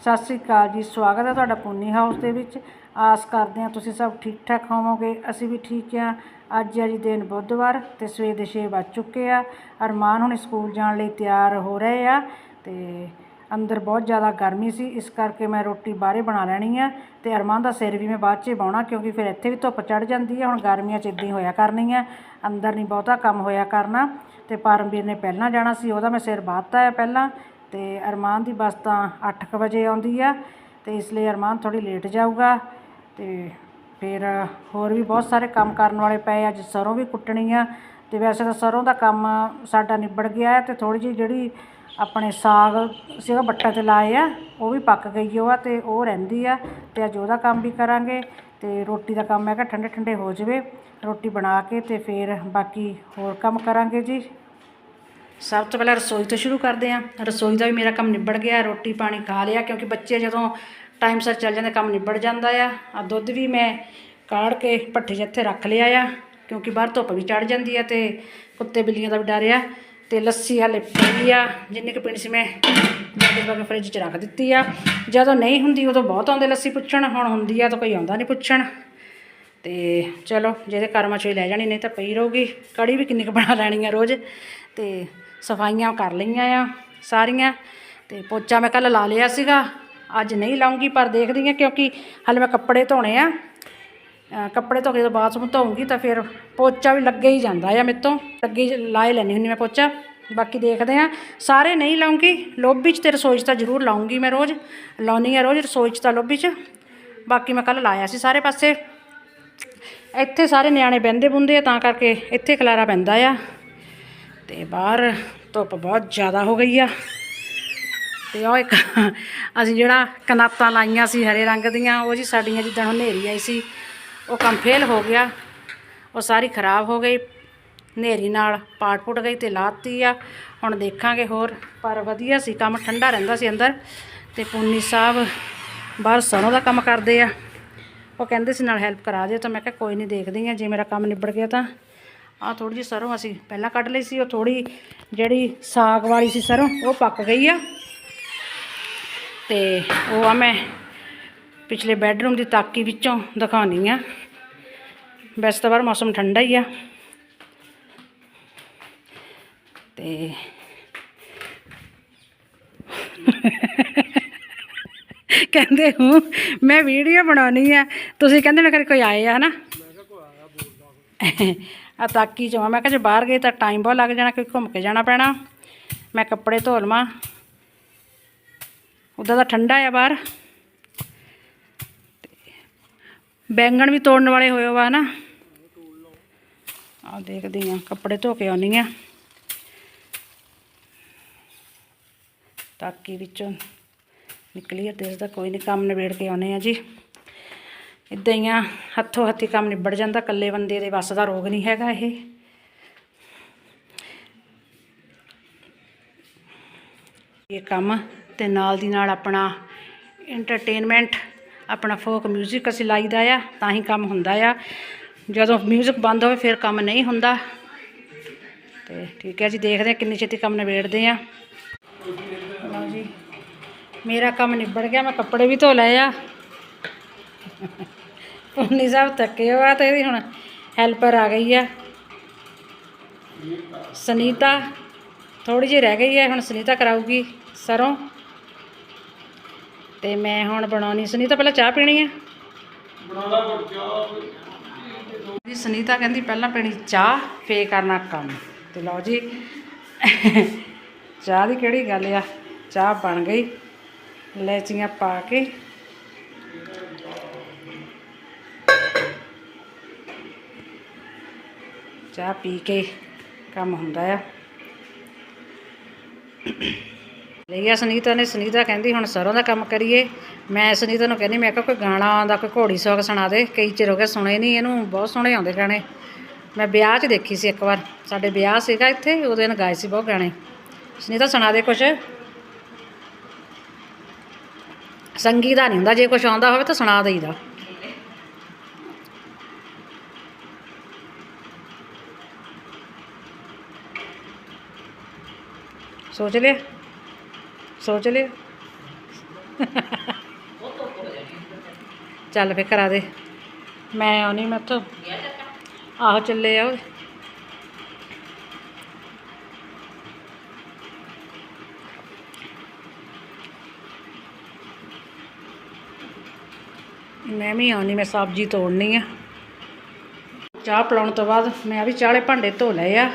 ਸਤਿ ਸ੍ਰੀ ਅਕਾਲ ਜੀ, ਸਵਾਗਤ ਹੈ ਤੁਹਾਡਾ ਪੁੰਨੀ ਹਾਊਸ ਦੇ ਵਿੱਚ। ਆਸ ਕਰਦੇ ਹਾਂ ਤੁਸੀਂ ਸਭ ਠੀਕ ਠਾਕ ਹੋਵੋਗੇ। ਅਸੀਂ ਵੀ ਠੀਕ ਹਾਂ। ਅੱਜ ਹੈ ਜੀ ਦਿਨ ਬੁੱਧਵਾਰ ਤੇ ਸਵੇਰ ਦੇ 6 ਵੱਜ ਚੁੱਕੇ ਆ। ਅਰਮਾਨ ਹੁਣ ਸਕੂਲ ਜਾਣ ਲਈ ਤਿਆਰ ਹੋ ਰਹੇ ਆ ਤੇ ਅੰਦਰ ਬਹੁਤ ਜ਼ਿਆਦਾ ਗਰਮੀ ਸੀ। ਇਸ ਕਰਕੇ ਮੈਂ ਰੋਟੀ ਬਾਹਰੇ ਬਣਾ ਲੈਣੀ ਆ ਤੇ ਅਰਮਾਨ ਦਾ ਸਿਰ ਵੀ ਮੈਂ ਬਾਅਦ 'ਚ ਹੀ ਬਾਉਣਾ ਕਿਉਂਕਿ ਫਿਰ ਇੱਥੇ ਵੀ ਧੁੱਪ ਚੜ ਜਾਂਦੀ ਹੈ ਹੁਣ ਗਰਮੀਆਂ 'ਚ ਇੱਦਾਂ ਹੀ ਹੋਇਆ ਕਰਨੀ ਆ ਅੰਦਰ ਨਹੀਂ ਬਹੁਤਾ ਕੰਮ ਹੋਇਆ ਕਰਨਾ ਤੇ ਪਰਮਵੀਰ ਨੇ ਪਹਿਲਾਂ ਜਾਣਾ ਸੀ। ਉਹਦਾ ਮੈਂ ਸਿਰ ਬਾਤਾ ਹੈ ਪਹਿਲਾਂ। ਅਤੇ ਅਰਮਾਨ ਦੀ ਬੱਸ ਤਾਂ ਅੱਠ ਕੁ ਵਜੇ ਆਉਂਦੀ ਆ ਅਤੇ ਇਸ ਲਈ ਅਰਮਾਨ ਥੋੜ੍ਹੀ ਲੇਟ ਜਾਊਗਾ ਅਤੇ ਫਿਰ ਹੋਰ ਵੀ ਬਹੁਤ ਸਾਰੇ ਕੰਮ ਕਰਨ ਵਾਲੇ ਪਏ ਅੱਜ ਸਰ੍ਹੋਂ ਵੀ ਕੁੱਟਣੀ ਆ ਅਤੇ ਵੈਸੇ ਤਾਂ ਸਰ੍ਹੋਂ ਦਾ ਕੰਮ ਸਾਡਾ ਨਿਬੜ ਗਿਆ ਅਤੇ ਥੋੜ੍ਹੀ ਜਿਹੀ ਜਿਹੜੀ ਆਪਣੇ ਸਾਗ ਸੀਗਾ ਬੱਟਾ ਤੇ ਲਾਏ ਆ, ਉਹ ਵੀ ਪੱਕ ਗਈ ਉਹ ਆ ਅਤੇ ਉਹ ਰਹਿੰਦੀ ਆ ਅਤੇ ਅੱਜ ਉਹਦਾ ਕੰਮ ਵੀ ਕਰਾਂਗੇ ਅਤੇ ਰੋਟੀ ਦਾ ਕੰਮ ਹੈਗਾ ਠੰਡੇ ਠੰਡੇ ਹੋ ਜਾਵੇ, ਰੋਟੀ ਬਣਾ ਕੇ ਅਤੇ ਫਿਰ ਬਾਕੀ ਹੋਰ ਕੰਮ ਕਰਾਂਗੇ ਜੀ। ਸਭ ਤੋਂ ਪਹਿਲਾਂ ਰਸੋਈ ਤੋਂ ਸ਼ੁਰੂ ਕਰਦੇ ਹਾਂ। ਰਸੋਈ ਦਾ ਵੀ ਮੇਰਾ ਕੰਮ ਨਿਬੜ ਗਿਆ, ਰੋਟੀ ਪਾਣੀ ਖਾ ਲਿਆ ਕਿਉਂਕਿ ਬੱਚੇ ਜਦੋਂ ਟਾਈਮ ਸਿਰ ਚੱਲ ਜਾਂਦੇ, ਕੰਮ ਨਿਬੜ ਜਾਂਦਾ ਆ। ਆ ਦੁੱਧ ਵੀ ਮੈਂ ਕਾੜ ਕੇ ਭੱਠੇ 'ਚ ਇੱਥੇ ਰੱਖ ਲਿਆ ਆ, ਕਿਉਂਕਿ ਬਾਹਰ ਧੁੱਪ ਵੀ ਚੜ ਜਾਂਦੀ ਆ ਤੇ ਕੁੱਤੇ ਬਿੱਲੀਆਂ ਦਾ ਵੀ ਡਰ ਆ ਤੇ ਲੱਸੀ ਹਾਲੇ ਪਈ ਆ, ਜਿੰਨੀ ਕੁ ਪੀਣੀ ਸੀ ਮੈਂ ਜਾਂਦੇ ਬਾਗੇ ਫ੍ਰਿਜ 'ਚ ਰੱਖ ਦਿੱਤੀ ਆ। ਜਦੋਂ ਨਹੀਂ ਹੁੰਦੀ ਉਦੋਂ ਬਹੁਤ ਆਉਂਦੇ ਲੱਸੀ ਪੁੱਛਣ, ਹੁਣ ਹੁੰਦੀ ਆ ਤਾਂ ਕੋਈ ਆਉਂਦਾ ਨਹੀਂ ਪੁੱਛਣ। ਤੇ ਚਲੋ, ਜਿਹਦੇ ਕਰਮਾਂ 'ਚੋਂ ਹੀ ਲੈ ਜਾਣੀ, ਨਹੀਂ ਤਾਂ ਪਈ ਰਹੂਗੀ। ਕੜੀ ਵੀ ਕਿੰਨੀ ਕੁ ਬਣਾ ਲੈਣੀ ਆ ਰੋਜ਼। ਤੇ ਸਫਾਈਆਂ ਕਰ ਲਈਆਂ ਆ ਸਾਰੀਆਂ ਤੇ ਪੋਚਾ ਮੈਂ ਕੱਲ ਲਾ ਲਿਆ ਸੀਗਾ। ਅੱਜ ਨਹੀਂ ਲਾਉਂਗੀ ਪਰ ਦੇਖਦੀ ਹਾਂ ਕਿਉਂਕਿ ਹਾਲੇ ਮੈਂ ਕੱਪੜੇ ਧੋਣੇ ਆ। ਕੱਪੜੇ ਧੋ ਕੇ ਜਦੋਂ ਬਾਥਰੂਮ ਧੋਉਂਗੀ ਤਾਂ ਫਿਰ ਪੋਚਾ ਵੀ ਲੱਗੇ ਹੀ ਜਾਂਦਾ ਆ ਮੇਰੇ ਤੋਂ। ਲੱਗੇ ਹੀ ਲਾਏ ਲੈਣੀ ਹੁੰਦੀ ਮੈਂ ਪੋਚਾ। ਬਾਕੀ ਦੇਖਦੇ ਆ ਸਾਰੇ ਨਹੀਂ ਲਾਉਂਗੀ। ਲੋਬੀ 'ਚ ਤੇ ਰਸੋਈ 'ਚ ਤਾਂ ਜ਼ਰੂਰ ਲਾਉਂਗੀ ਮੈਂ ਰੋਜ਼। ਲਾਉਣੀ ਆ ਰੋਜ਼ ਰਸੋਈ 'ਚ ਤਾਂ ਲੋਬੀ 'ਚ। ਬਾਕੀ ਮੈਂ ਕੱਲ ਲਾਇਆ ਸੀ ਸਾਰੇ ਪਾਸੇ। ਇੱਥੇ ਸਾਰੇ ਨਿਆਣੇ ਬਹਿੰਦੇ ਬੁੰਦੇ ਆ ਤਾਂ ਕਰਕੇ ਇੱਥੇ ਖਲਾਰਾ ਪੈਂਦਾ ਆ। ਤੇ ਬਾਹਰ ਧੁੱਪ ਬਹੁਤ ਜ਼ਿਆਦਾ ਹੋ ਗਈ ਆ। ਤੇ ਉਹ ਇੱਕ ਅਸੀਂ ਜਿਹੜਾ ਕਨਾਤਾਂ ਲਾਈਆਂ ਸੀ ਹਰੇ ਰੰਗ ਦੀਆਂ, ਉਹ ਜੀ ਸਾਡੀਆਂ ਜਿੱਦਣ ਹਨੇਰੀ ਆਈ ਸੀ, ਉਹ ਕੰਮ ਫੇਲ ਹੋ ਗਿਆ। ਉਹ ਸਾਰੀ ਖਰਾਬ ਹੋ ਗਈ, ਹਨੇਰੀ ਨਾਲ ਪਾਟ ਪੁੱਟ ਗਈ ਤੇ ਲਾਤੀ ਆ। ਹੁਣ ਦੇਖਾਂਗੇ ਹੋਰ, ਪਰ ਵਧੀਆ ਸੀ, ਕੰਮ ਠੰਡਾ ਰਹਿੰਦਾ ਸੀ ਅੰਦਰ। ਤੇ ਪੂਨੀ ਸਾਹਿਬ ਬਾਹਰ ਸਰੋਂ ਦਾ ਕੰਮ ਕਰਦੇ ਆ। ਉਹ ਕਹਿੰਦੇ ਸੀ ਨਾਲ ਹੈਲਪ ਕਰਾ ਦਿਓ ਤਾਂ ਮੈਂ ਕਿਹਾ ਕੋਈ ਨਹੀਂ ਦੇਖਦੀ ਆ, ਜੇ ਮੇਰਾ ਕੰਮ ਨਿਬੜ ਗਿਆ ਤਾਂ। ਆਹ ਥੋੜੀ ਜਿਹੀ ਸਰੋਂ ਅਸੀਂ ਪਹਿਲਾਂ ਕੱਢ ਲਈ ਸੀ, ਉਹ ਥੋੜੀ ਜਿਹੜੀ ਸਾਗ ਵਾਲੀ ਸੀ ਸਰੋਂ, ਉਹ ਪੱਕ ਗਈ ਆ। ਤੇ ਉਹ ਆ ਮੈਂ ਪਿਛਲੇ ਬੈੱਡਰੂਮ ਦੀ ਤਾਕੀ ਵਿੱਚੋਂ ਦਿਖਾਉਣੀ ਆ। ਵੈਸੇ ਤਾਂ ਬਾਹਰ ਮੌਸਮ ਠੰਡਾ ਹੀ ਆ। ਤੇ ਕਹਿੰਦੇ, ਹੂੰ, ਮੈਂ ਵੀਡੀਓ ਬਣਾਉਣੀ ਆ। ਤੁਸੀਂ ਕਹਿੰਦੇ ਮੈਂ ਕਰੇ ਕੋਈ ਆਏ ਆ, ਹਨਾ? ਆ ਤਾਕੀ ਚੋਂ ਆ। ਮੈਂ ਕਿਹਾ ਜੇ ਬਾਹਰ ਗਏ ਤਾਂ ਟਾਈਮ ਬਹੁਤ ਲੱਗ ਜਾਣਾ ਕਿਉਂਕਿ ਘੁੰਮ ਕੇ ਜਾਣਾ ਪੈਣਾ। ਮੈਂ ਕੱਪੜੇ ਧੋ ਲਵਾਂ ਉੱਦਾਂ ਦਾ ਠੰਡਾ ਆ ਬਾਹਰ। ਬੈਂਗਣ ਵੀ ਤੋੜਨ ਵਾਲੇ ਹੋਏ ਵਾ ਨਾ ਆ ਦੇਖਦੀ ਆ, ਕੱਪੜੇ ਧੋ ਕੇ ਆਉਣੀ ਆ। ਤਾਕੀ ਵਿੱਚੋਂ ਨਿਕਲੀ ਨਿਕਲੀਅਰ ਦਿਸਦਾ ਕੋਈ ਨਹੀਂ ਕੰਮ ਨਿਬੇੜ ਕੇ ਆਉਨੇ ਆ ਜੀ। ਇਦਾਂ ਹੀ ਆ ਹੱਥੋਂ ਹੱਥੀ ਕੰਮ ਨਿਬੜ ਜਾਂਦਾ ਇਕੱਲੇ ਬੰਦੇ ਦੇ ਵੱਸ ਦਾ ਰੋਗ ਨਹੀਂ ਹੈਗਾ ਇਹ ਇਹ ਕੰਮ ਤੇ ਨਾਲ ਦੀ ਨਾਲ ਆਪਣਾ ਐਂਟਰਟੇਨਮੈਂਟ ਆਪਣਾ ਫੋਕ 뮤직 ਅਸੀਂ ਲਾਈਦਾ ਆ ਤਾਂ ਹੀ ਕੰਮ ਹੁੰਦਾ ਆ ਜਦੋਂ 뮤직 ਬੰਦ ਹੋਵੇ ਫਿਰ ਕੰਮ ਨਹੀਂ ਹੁੰਦਾ ਤੇ ਠੀਕ ਹੈ ਜੀ ਦੇਖਦੇ ਹਾਂ ਕਿੰਨੀ ਛੇਤੀ ਕੰਮ ਨਿਬੇੜਦੇ ਆ ਲਓ ਜੀ ਮੇਰਾ ਕੰਮ ਨਿਬੜ ਗਿਆ ਮੈਂ ਕੱਪੜੇ ਵੀ ਧੋ ਲਏ ਆ ਉਨੀ ਸਾਹਿਬ ਥੱਕੇ ਹੋਆ ਤੇ ਇਹਦੀ ਹੁਣ ਹੈਲਪਰ ਆ ਗਈ ਆ। ਸੁਨੀਤਾ ਥੋੜੀ ਜਿਹੀ ਰਹਿ ਗਈ ਹੈ ਹੁਣ ਸੁਨੀਤਾ ਕਰਾਊਗੀ ਸਰੋਂ। ਤੇ ਮੈਂ ਹੁਣ ਬਣਾਉਣੀ, ਸੁਨੀਤਾ ਪਹਿਲਾਂ ਚਾਹ ਪੀਣੀ ਹੈ ਜੀ, ਸੁਨੀਤਾ ਕਹਿੰਦੀ ਪਹਿਲਾਂ ਪੀਣੀ ਚਾਹ ਫੇ ਕਰਨਾ ਕੰਮ। ਤੇ ਲਓ ਜੀ, ਚਾਹ ਦੀ ਕਿਹੜੀ ਗੱਲ ਆ? ਚਾਹ ਬਣ ਗਈ ਲੈਚੀਆਂ ਪਾ ਕੇ। ਚਾਹ ਪੀ ਕੇ ਕੰਮ ਹੁੰਦਾ ਆ। ਲਈਆ ਸੁਨੀਤਾ ਨੇ, ਸੁਨੀਤਾ ਕਹਿੰਦੀ ਹੁਣ ਸਰੋਂ ਦਾ ਕੰਮ ਕਰੀਏ। ਮੈਂ ਸੁਨੀਤਾ ਨੂੰ ਕਹਿੰਦੀ, ਮੈਂ ਕਿਹਾ ਕੋਈ ਗਾਣਾ ਆਉਂਦਾ, ਕੋਈ ਘੋੜੀ ਸੌਗ ਸੁਣਾ ਦੇ। ਕਈ ਚਿਰ ਹੋ ਗਿਆ ਸੁਣੇ ਨਹੀਂ ਇਹਨੂੰ ਬਹੁਤ ਸੋਹਣੇ ਆਉਂਦੇ ਗਾਣੇ। ਮੈਂ ਵਿਆਹ 'ਚ ਦੇਖੀ ਸੀ ਇੱਕ ਵਾਰ। ਸਾਡੇ ਵਿਆਹ ਸੀਗਾ ਇੱਥੇ, ਉਹਦੇ ਨਾਲ ਗਾਏ ਸੀ ਬਹੁਤ ਗਾਣੇ। ਸੁਨੀਤਾ ਸੁਣਾ ਦੇ ਕੁਛ। ਸੰਗੀ ਦਾ ਨਹੀਂ ਹੁੰਦਾ, ਜੇ ਕੁਛ ਆਉਂਦਾ ਹੋਵੇ ਤਾਂ ਸੁਣਾ ਦੇਈਦਾ। ਸੋਚ ਲਿਆ? ਸੋਚ ਲਿਆ? ਚੱਲ ਫੇ ਕਰਾ ਦੇ। ਮੈਂ ਆਉਣੀ ਮੈਂ ਤੋਂ ਆਹੋ ਚੱਲੇ ਆ ਮੈਂ ਵੀ ਆਉਣੀ, ਮੈਂ ਸਬਜ਼ੀ ਤੋੜਨੀ ਆ। ਚਾਹ ਪਿਲਾਉਣ ਤੋਂ ਬਾਅਦ ਮੈਂ ਵੀ ਚਾਲੇ ਭਾਂਡੇ ਧੋ ਲਏ ਆ।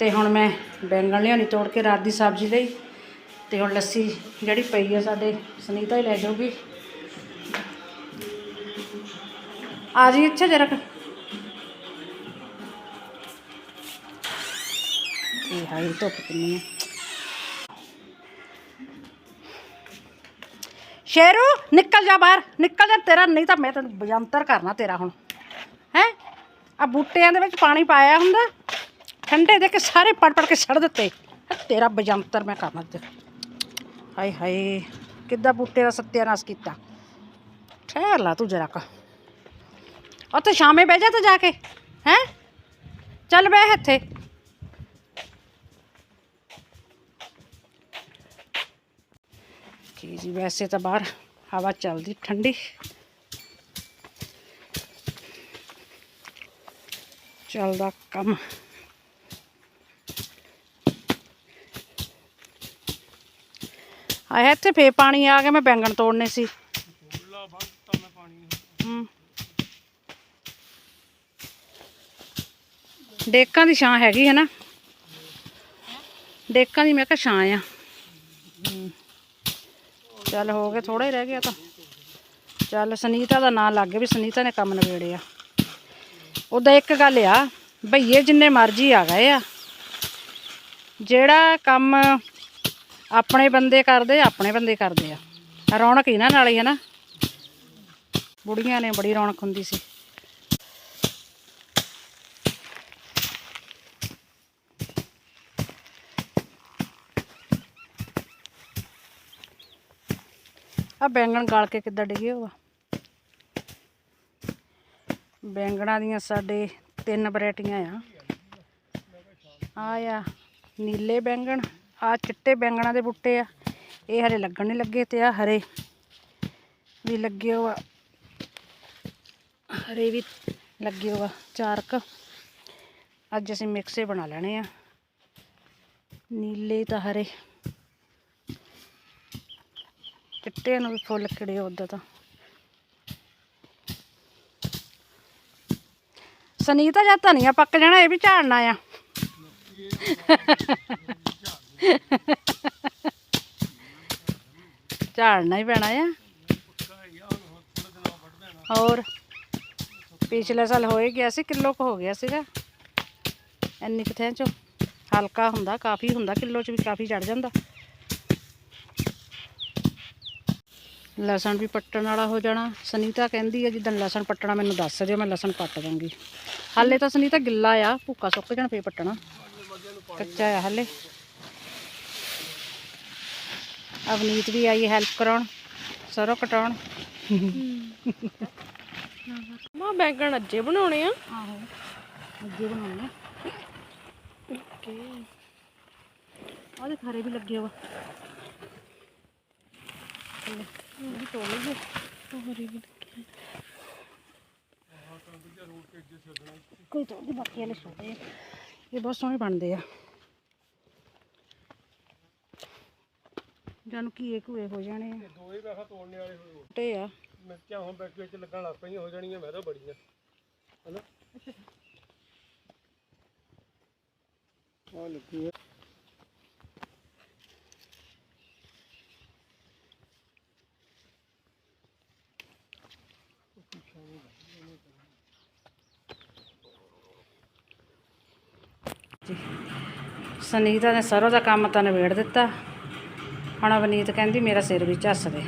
ਤੇ ਹੁਣ ਮੈਂ ਬੈਂਗਣ ਲਿਆਉਣੀ, ਤੋੜ ਕੇ ਰਾਤ ਦੀ ਸਬਜ਼ੀ ਲਈ। ਤੇ ਹੁਣ ਲੱਸੀ ਜਿਹੜੀ ਪਈ ਆ ਸਾਡੇ ਸੁਨੀਤਾ ਹੀ ਲੈ ਜਾਊਗੀ। ਆ ਜੀ ਇੱਥੇ ਜਰਾ ਇਹ ਹਾਈ ਧੁੱਪ ਕਿੰਨੀ ਆ। ਸ਼ੇਰੂ, ਨਿਕਲ ਜਾ ਬਾਹਰ, ਨਿਕਲ ਜਾ। ਤੇਰਾ ਨਹੀਂ ਤਾਂ ਮੈਂ ਤੈਨੂੰ ਬਜੰਤਰ ਕਰਨਾ ਤੇਰਾ ਹੁਣ। ਹੈ? ਆ ਬੂਟਿਆਂ ਦੇ ਵਿੱਚ ਪਾਣੀ ਪਾਇਆ ਹੁੰਦਾ। ਠੰਡੇ ਦੇ ਕੇ ਸਾਰੇ ਪੜ ਪੜ ਕੇ ਛੱਡ ਦਿੱਤੇ ਤੇਰਾ ਬਜੰਤਰ ਮੈਂ ਕਰਨਾ ਤੇ ਹਾਏ ਹਾਏ ਕਿੱਦਾਂ ਬੂਟੇ ਦਾ ਸੱਤਿਆਨਾਸ਼ ਕੀਤਾ ਠਹਿਰ ਲਾ ਤੂੰ ਜਰਾ ਕਾ ਉੱਥੇ ਸ਼ਾਮੇ ਬਹਿ ਜਾ ਤੇ ਜਾ ਕੇ ਹੈ ਚੱਲ ਬਹਿ ਇੱਥੇ ਜੀ ਜੀ ਵੈਸੇ ਤਾਂ ਬਾਹਰ ਹਵਾ ਚੱਲਦੀ ਠੰਡੀ ਚੱਲਦਾ ਆਇਆ ਇੱਥੇ ਫੇ ਪਾਣੀ ਆ ਗਿਆ ਮੈਂ ਬੈਂਗਣ ਤੋੜਨੇ ਸੀ। ਹੂੰ। ਡੇਕਾਂ ਦੀ ਛਾਂ ਹੈਗੀ ਹੈ ਨਾ? ਡੇਕਾਂ ਦੀ ਮੈਂ ਕਿਹਾ ਛਾਂ ਆ। ਚੱਲ ਹੋ ਗਏ ਥੋੜਾ ਹੀ ਰਹਿ ਗਿਆ ਤਾਂ। ਚੱਲ ਸੁਨੀਤਾ ਦਾ ਨਾਂ ਲੱਗ ਗਿਆ ਵੀ ਸੁਨੀਤਾ ਨੇ ਕੰਮ ਨਵੇੜਿਆ ਉਹਦਾ ਇੱਕ ਗੱਲ ਆ ਭਈਏ ਜਿੰਨੇ ਮਰਜ਼ੀ ਆ ਗਏ ਆ। ਜਿਹੜਾ ਕੰਮ ਆਪਣੇ ਬੰਦੇ ਕਰਦੇ, ਆਪਣੇ ਬੰਦੇ ਕਰਦੇ ਆ। ਰੌਣਕ ਹੀ ਨਾ ਨਾਲ ਹੀ ਹੈ ਨਾ ਬੁੜੀਆਂ ਨੇ ਬੜੀ ਰੌਣਕ ਹੁੰਦੀ ਸੀ। ਆ ਬੈਂਗਣ ਗਲ ਕੇ ਕਿੱਦਾਂ ਡਿੱਗੇ ਹੋਆ ਬੈਂਗਣਾਂ ਦੀਆਂ ਸਾਡੇ ਤਿੰਨ ਵੈਰਾਈਟੀਆਂ ਆ। ਆ ਆ, ਨੀਲੇ ਬੈਂਗਣ ਆ ਚਿੱਟੇ ਬੈਂਗਣਾ ਦੇ ਬੂਟੇ ਆ। ਇਹ ਹਰੇ ਲੱਗਣ ਨਹੀਂ ਲੱਗੇ ਤੇ ਆ ਹਰੇ ਵੀ ਲੱਗੇ ਹੋਆ। ਹਰੇ ਵੀ ਲੱਗੇ ਹੋਆ ਚਾਰ ਕੁ ਅੱਜ ਅਸੀਂ ਮਿਕਸੇ ਬਣਾ ਲੈਣੇ ਆ। ਨੀਲੇ ਤਾਂ ਹਰੇ। ਚਿੱਟੇ ਨੂੰ ਵੀ ਫੁੱਲ ਖਿੜੇ ਉਦਾਂ ਤਾਂ। ਸਨੀਤਾ ਜਾਂ ਧਨੀਆ ਪੱਕ ਜਾਣਾ, ਇਹ ਵੀ ਝਾੜਨਾ ਆ। ਝਾੜਨਾ ਹੀ ਪੈਣਾ ਆ। ਹੋਰ, ਪਿਛਲੇ ਸਾਲ ਹੋਏ ਗਿਆ ਸੀ, ਕਿਲੋ ਕੁ ਹੋ ਗਿਆ ਸੀਗਾ। ਇੰਨੀ ਕਿਥੇ ਚੋਂ ਹਲਕਾ ਹੁੰਦਾ, ਕਾਫੀ ਹੁੰਦਾ, ਕਿਲੋ ਚ ਵੀ ਕਾਫੀ ਚੜ ਜਾਂਦਾ। ਲਸਣ ਵੀ ਪੱਟਣ ਵਾਲਾ ਹੋ ਜਾਣਾ। ਸੁਨੀਤਾ ਕਹਿੰਦੀ ਹੈ ਜਿੱਦਣ ਲਸਣ ਪੱਟਣਾ ਮੈਨੂੰ ਦੱਸ ਦਿਓ, ਮੈਂ ਲਸਣ ਪੱਟ ਦਾਂਗੀ। ਹਾਲੇ ਤਾਂ ਸੁਨੀਤਾ ਗਿੱਲਾ ਆ ਭੁੱਕਾ ਸੁੱਕ ਜਾਣਾ, ਫੇਰ ਪੱਟਣਾ। ਕੱਚਾ ਆ ਹਾਲੇ। ਅਵਨੀਤ ਵੀ ਆਈ ਹੈਲਪ ਕਰਾਉਣ ਸਰੋਂ ਕਟਾਉਣ। ਮਾ ਬੈਂਗਣ ਅੱਜੇ ਬਣਾਉਣੇ ਆ। ਆਹੋ ਅੱਗੇ ਬਣਾਉਣੇ ਓਕੇ। ਉਹਦੇ ਖਾਰੇ ਵੀ ਲੱਗੇ ਵਾ। ਇਹ ਵੀ ਤੋੜ ਲਈਏ। ਹੋਰੀ ਵੀ ਲੱਗੇ ਕੋਈ ਤੋੜ ਦੇ ਬਾਕੀ ਵਾਲੇ ਛੋਟੇ ਆ। ਇਹ ਬਹੁਤ ਸੋਹਣੇ ਬਣਦੇ ਆ। ਜਾਨੂੰ ਕੀ ਘੂਏ ਹੋ ਜਾਣੇ ਆ ਦੋ ਹੀ ਪੈਸਾ ਤੋੜਨੇ ਵਾਲੇ ਹੋਏ ਛੋਟੇ ਆ। ਮਿਰਚਾਂ ਹੁਣ ਬੈਕ ਵਿੱਚ ਲੱਗਣ ਲੱਗ ਪਈਆਂ ਹੋ ਜਾਣੀਆਂ ਮੈਂ ਤਾਂ ਬੜੀਆਂ। ਹਨਾ? ਆ ਲੱਗੀ ਹੈ ਸੁਨੀਤਾ ਨੇ ਸਰੋਂ ਦਾ ਕੰਮ ਤਾਂ ਨਿਬੇੜ ਦਿੱਤਾ। ਹੁਣ ਅਵਨੀਤ ਕਹਿੰਦੀ ਮੇਰਾ ਸਿਰ ਵੀ ਝੱਸਦੇ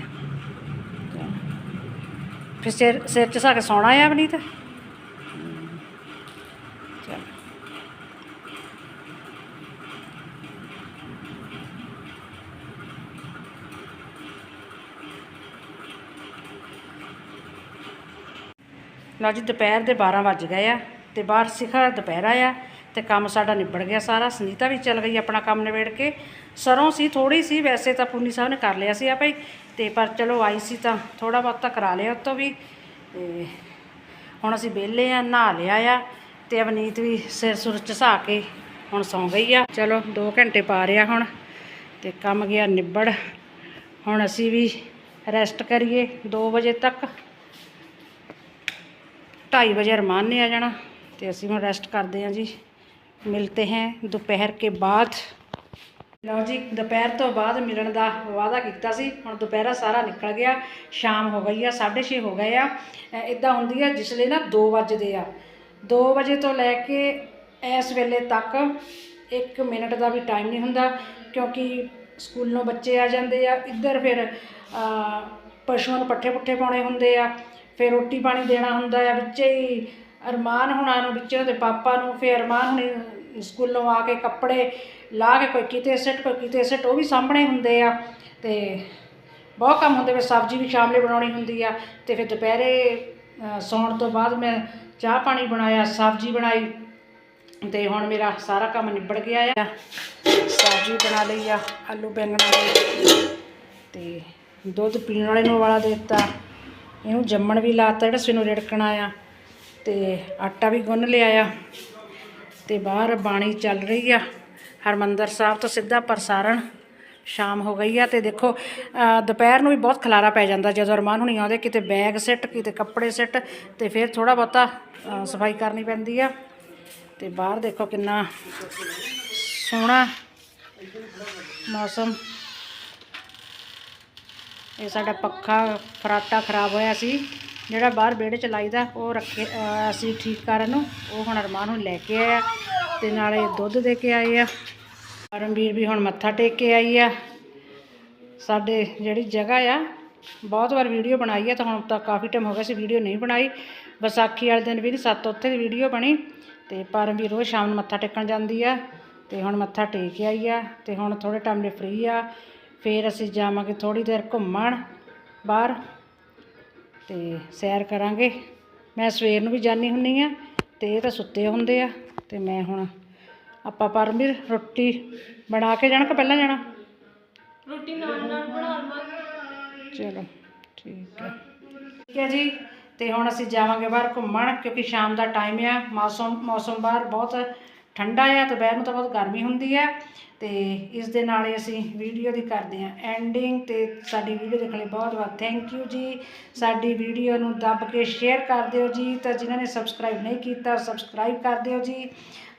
ਫਿਰ ਸਿਰ ਸਿਰ ਚ ਸਾ ਕੇ ਸੌਣਾ ਆ ਅਵਨੀਤ? ਚੱਲ। ਲਓ ਜੀ, ਦੁਪਹਿਰ ਦੇ 12 ਵੱਜ ਗਏ ਆ ਤੇ ਬਾਹਰ ਸਿਖਰ ਦੁਪਹਿਰਾ ਆ। ਤੇ ਕੰਮ ਸਾਡਾ ਨਿਬੜ ਗਿਆ ਸਾਰਾ। ਸੁਨੀਤਾ ਵੀ ਚੱਲ ਗਈ ਆਪਣਾ ਕੰਮ ਨਿਬੇੜ ਕੇ। ਸਰੋਂ ਸੀ ਥੋੜੀ ਸੀ, ਵੈਸੇ ਤਾਂ ਪੁੰਨੀ ਸਾਹਿਬ ਨੇ ਕਰ ਲਿਆ ਸੀ ਆ ਭਾਈ ਤੇ ਪਰ ਚਲੋ ਆਈ ਸੀ ਤਾਂ ਥੋੜਾ ਬਹੁਤ ਤਾਂ ਕਰਾ ਲਿਆ ਉਤੋਂ ਵੀ। ਤੇ ਹੁਣ ਅਸੀਂ ਵਿਹਲੇ ਆ, ਨਹਾ ਲਿਆ ਆ ਤੇ ਅਵਨੀਤ ਵੀ ਸਿਰ ਸੁਰ ਝਸਾ ਕੇ ਹੁਣ ਸੌਂ ਗਈ ਆ। ਚਲੋ 2 ਘੰਟੇ ਪਾ ਰਿਆ ਹੁਣ ਤੇ ਕੰਮ ਗਿਆ ਨਿਬੜ। ਹੁਣ ਅਸੀਂ ਵੀ ਰੈਸਟ ਕਰੀਏ 2 ਵਜੇ ਤੱਕ। 2:30 ਵਜੇ ਅਰਮਾਨ ਨੇ ਆ ਜਾਣਾ ਤੇ ਅਸੀਂ ਹੁਣ ਰੈਸਟ ਕਰਦੇ ਹਾਂ ਜੀ। ਮਿਲਤੇ ਹੈ। ਦੁਪਹਿਰ ਕੇ ਬਾਅਦ। ਲਓ ਜੀ, ਦੁਪਹਿਰ ਤੋਂ ਬਾਅਦ ਮਿਲਣ ਦਾ ਵਾਅਦਾ ਕੀਤਾ ਸੀ। ਹੁਣ ਦੁਪਹਿਰਾ ਸਾਰਾ ਨਿਕਲ ਗਿਆ। ਸ਼ਾਮ ਹੋ ਗਈ ਆ 6:30 ਹੋ ਗਏ ਆ। ਇਦਾਂ ਹੁੰਦੀ ਆ, ਜਿਸ ਲਈ ਨਾ 2 ਵਜਦੇ ਆ। 2 ਵਜੇ ਤੋਂ ਲੈ ਕੇ ਇਸ ਵੇਲੇ ਤੱਕ 1 ਮਿੰਟ ਦਾ ਵੀ ਟਾਈਮ ਨਹੀਂ ਹੁੰਦਾ, ਕਿਉਂਕਿ ਸਕੂਲੋਂ ਬੱਚੇ ਆ ਜਾਂਦੇ ਆ। ਇੱਧਰ ਫਿਰ ਪਸ਼ੂਆਂ ਨੂੰ ਪੱਠੇ ਪੁੱਠੇ ਪਾਉਣੇ ਹੁੰਦੇ ਆ। ਫਿਰ ਰੋਟੀ ਪਾਣੀ ਦੇਣਾ ਹੁੰਦਾ ਆ, ਵਿੱਚੇ ਹੀ ਅਰਮਾਨ ਹੁਣਾਂ ਨੂੰ, ਵਿੱਚੋਂ ਦੇ ਪਾਪਾ ਨੂੰ, ਫਿਰ ਅਰਮਾਨ ਹੁਣੀ ਸਕੂਲੋਂ ਆ ਕੇ ਕੱਪੜੇ ਲਾ ਕੇ, ਕੋਈ ਕਿਤੇ ਸਿੱਟ, ਕੋਈ ਕਿਤੇ ਸਿੱਟ, ਉਹ ਵੀ ਸਾਹਮਣੇ ਹੁੰਦੇ ਆ। ਤੇ ਬਹੁਤ ਕੰਮ ਹੁੰਦੇ ਫਿਰ ਸਬਜ਼ੀ ਵੀ ਸ਼ਾਮ ਲਈ ਬਣਾਉਣੀ ਹੁੰਦੀ ਆ। ਤੇ ਫਿਰ ਦੁਪਹਿਰੇ ਸੌਣ ਤੋਂ ਬਾਅਦ ਮੈਂ ਚਾਹ ਪਾਣੀ ਬਣਾਇਆ, ਸਬਜ਼ੀ ਬਣਾਈ। ਤੇ ਹੁਣ ਮੇਰਾ ਸਾਰਾ ਕੰਮ ਨਿਬੜ ਗਿਆ ਆ। ਸਬਜ਼ੀ ਬਣਾ ਲਈ ਆ, ਆਲੂ ਬੈਂਗਣਾ ਦੀ ਤੇ ਦੁੱਧ ਪੀਣ ਵਾਲੇ ਨੂੰ ਵਾਲਾ ਦੇ ਦਿੱਤਾ। ਇਹਨੂੰ ਜੰਮਣ ਵੀ ਲਾਤਾ, ਜਿਹੜਾ ਸਵੇਨੂੰ ਰਿੜਕਣਾ ਆ। ਤੇ ਆਟਾ ਵੀ ਗੁੰਨ ਲਿਆ ਆ ਤੇ ਬਾਹਰ ਬਾਣੀ ਚੱਲ ਰਹੀ ਆ। ਹਰਮੰਦਰ ਸਾਹਿਬ ਤੋਂ ਸਿੱਧਾ ਪ੍ਰਸਾਰਣ ਸ਼ਾਮ ਹੋ ਗਈ ਆ ਤੇ ਦੇਖੋ ਦੁਪਹਿਰ ਨੂੰ ਵੀ ਬਹੁਤ ਖਲਾਰਾ ਪੈ ਜਾਂਦਾ ਜਦੋਂ ਅਰਮਾਨ ਹੁਣੀ ਆਉਂਦੇ, ਕਿਤੇ ਬੈਗ ਸਿੱਟ, ਕਿਤੇ ਕੱਪੜੇ ਸਿੱਟ ਤੇ ਫਿਰ ਥੋੜਾ ਬਹੁਤਾ ਸਫ਼ਾਈ ਕਰਨੀ ਪੈਂਦੀ ਆ। ਤੇ ਬਾਹਰ ਦੇਖੋ ਕਿੰਨਾ ਸੋਹਣਾ ਮੌਸਮ। ਇਹ ਸਾਡਾ ਪੱਖਾ, ਫਰਾਟਾ ਖਰਾਬ ਹੋਇਆ ਸੀ। ਜਿਹੜਾ ਬਾਹਰ ਵਿਹੜੇ ਚ ਲਾਈਦਾ, ਉਹ ਰੱਖੇ ਅਸੀਂ ਠੀਕ ਕਰਨ ਨੂੰ, ਉਹ ਹੁਣ ਅਰਮਾਨ ਨੂੰ ਲੈ ਕੇ ਆਇਆ ਤੇ ਨਾਲੇ ਦੁੱਧ ਦੇ ਕੇ ਆਏ ਆ। ਪਰਮਵੀਰ ਵੀ ਹੁਣ ਮੱਥਾ ਟੇਕ ਕੇ ਆਈ ਆ। ਸਾਡੇ ਜਿਹੜੀ ਜਗ੍ਹਾ ਆ, ਬਹੁਤ ਵਾਰ ਵੀਡੀਓ ਬਣਾਈ ਆ, ਤਾਂ ਹੁਣ ਤਾਂ ਕਾਫੀ ਟਾਈਮ ਹੋ ਗਿਆ ਸੀ ਵੀਡੀਓ ਨਹੀਂ ਬਣਾਈ। ਵਿਸਾਖੀ ਵਾਲੇ ਦਿਨ ਵੀ ਨਹੀਂ ਸੱਤ ਉੱਥੇ ਦੀ ਵੀਡੀਓ ਬਣੀ ਤੇ ਪਰਮਵੀਰ ਰੋਜ਼ ਸ਼ਾਮ ਨੂੰ ਮੱਥਾ ਟੇਕਣ ਜਾਂਦੀ ਆ ਤੇ ਹੁਣ ਮੱਥਾ ਟੇਕ ਕੇ ਆਈ ਆ ਤੇ ਹੁਣ ਥੋੜੇ ਟਾਈਮ ਲਈ ਫ੍ਰੀ ਆ। ਫਿਰ ਅਸੀਂ ਜਾਵਾਂਗੇ ਥੋੜੀ ਦੇਰ ਘੁੰਮਣ ਬਾਹਰ। ਤੇ ਸੈਰ ਕਰਾਂਗੇ। ਮੈਂ ਸਵੇਰ ਨੂੰ ਵੀ ਜਾਣੀ ਹੁੰਨੀ ਆ ਤੇ ਇਹ ਤਾਂ ਸੁੱਤੇ ਹੁੰਦੇ ਆ ਤੇ ਮੈਂ ਹੁਣ ਆਪਾਂ ਪਰਮਵੀਰ ਰੋਟੀ ਬਣਾ ਕੇ ਜਾਣਾ ਕਿ ਪਹਿਲਾਂ ਜਾਣਾ? ਰੋਟੀ ਨਾਲ ਨਾਲ ਬਣਾ ਲਵਾਂਗੇ। ਚਲੋ ਠੀਕ ਹੈ ਠੀਕ ਹੈ ਜੀ ਤੇ ਹੁਣ ਅਸੀਂ ਜਾਵਾਂਗੇ ਬਾਹਰ ਘੁੰਮਣ ਕਿਉਂਕਿ ਸ਼ਾਮ ਦਾ ਟਾਈਮ ਆ ਮੌਸਮ ਮੌਸਮ ਬਾਹਰ ਬਹੁਤ ਠੰਡਾ ਆ ਦੁਪਹਿਰ ਨੂੰ ਤਾਂ ਬਹੁਤ ਗਰਮੀ ਹੁੰਦੀ ਹੈ ਤੇ ਇਸ ਦੇ ਨਾਲ ਹੀ ਅਸੀਂ ਵੀਡੀਓ ਦੀ ਕਰਦੇ ਹਾਂ ਐਂਡਿੰਗ ਤੇ ਸਾਡੀ ਵੀਡੀਓ ਦੇਖਣ ਲਈ ਬਹੁਤ ਬਹੁਤ ਥੈਂਕ ਯੂ ਜੀ। ਸਾਡੀ ਵੀਡੀਓ ਨੂੰ ਦੱਬ ਕੇ ਸ਼ੇਅਰ ਕਰ ਦਿਓ ਜੀ। ਤਾਂ ਜਿਨ੍ਹਾਂ ਨੇ ਸਬਸਕ੍ਰਾਈਬ ਨਹੀਂ ਕੀਤਾ ਸਬਸਕ੍ਰਾਈਬ ਕਰ ਦਿਓ ਜੀ।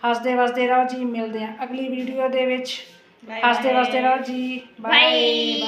ਹੱਸਦੇ ਵਸਦੇ ਰਹੋ ਜੀ। ਮਿਲਦੇ ਹਾਂ ਅਗਲੀ ਵੀਡੀਓ ਦੇ ਵਿੱਚ। ਹੱਸਦੇ ਵਸਦੇ ਰਹੋ ਜੀ। ਬਾਏ